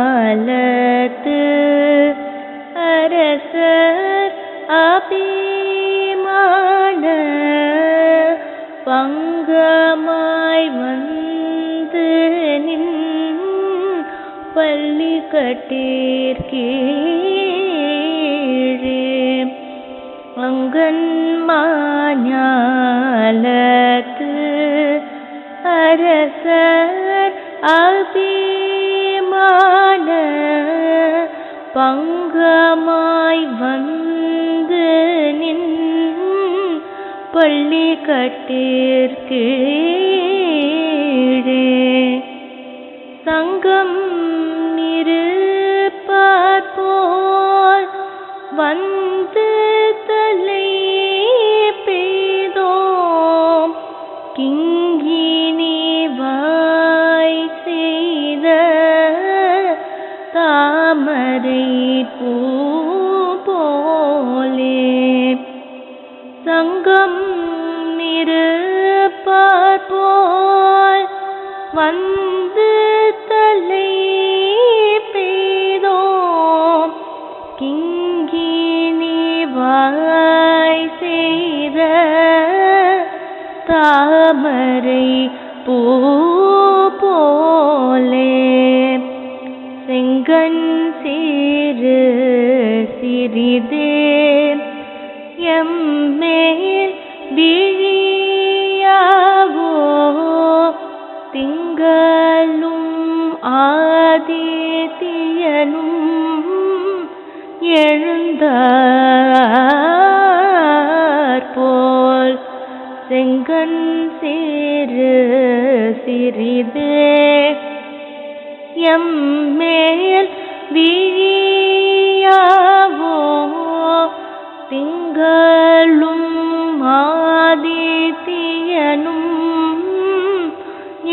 அங்கன்மாஞாலத்து அரசர் அபிமான பங்கமாய் வந்து நின் பள்ளி கட்டீர்கீழே அங்கன்மாஞாலத்து அரசர் அபிமான பங்கமாய் வந்து நின் பள்ளி கட்டீர்கீழே சங்கம் இருப்பார் போல் வந்து தாமரை பூ போலே சங்கம் இருப்பார் போல் வந்து தலை பெய்தோம். கிங்கினி வாய் செய்த தாமரை பூ எழுந்தார் போல் செங்கன் சிறு சிறிதே எம்மேல் விழியாவோ திங்களும் ஆதித்யனும்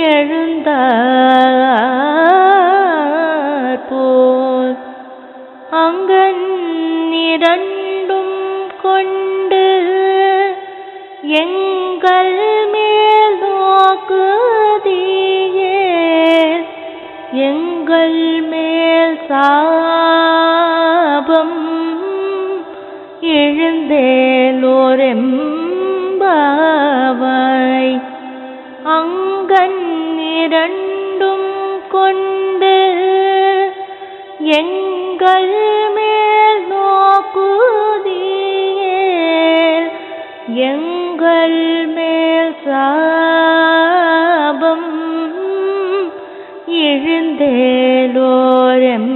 எழுந்தார் இரண்டும் கொண்டு எங்கள் மேல் நோக்குதியே. எங்கள் மேல் சாபம் எழுந்தேலோரெம்பாவாய் அங்கன் இரண்டும் கொண்டு எங்கள் மேல் எங்கள் மேல் சாபம் எழுந்தேலோரம்